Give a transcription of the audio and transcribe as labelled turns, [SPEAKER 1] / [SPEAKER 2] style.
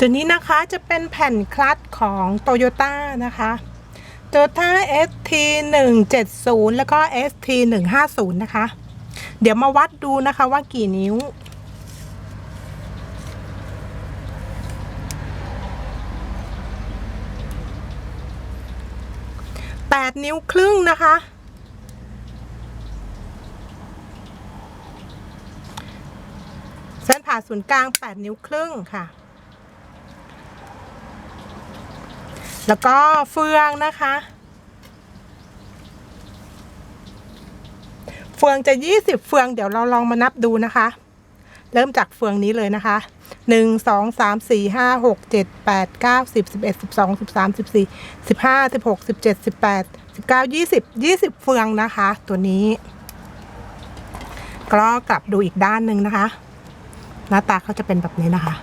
[SPEAKER 1] ตัวนี้นะคะจะเป็นแผ่นคลัตช์ของ Toyota นะคะ Toyota ST 1 7 0แล้วก็ ST 1 5 0นะคะ เดี๋ยวมาวัดดูนะคะว่ากี่นิ้ว8นิ้วครึ่งนะคะ เส้นผ่าศูนย์กลาง8นิ้วครึ่งค่ะ แล้วก็เฟืองนะคะ เฟืองจะ 20 เฟืองเดี๋ยวเราลองมานับดูนะคะ เริ่มจากเฟืองนี้เลยนะคะหนึ่งสองสามสี่ห้าหกเจ็ดแปดเก้าสิบสิบเอ็ดสิบสองสิบสามสิบสี่สิบห้าสิบหกสิบเจ็ดสิบแปดเก้ายี่สิบยี่สิบเฟืองนะคะ ตัวนี้ ก็กลับดูอีกด้านหนึ่งนะคะ หน้าตาเขาจะเป็นแบบนี้นะคะ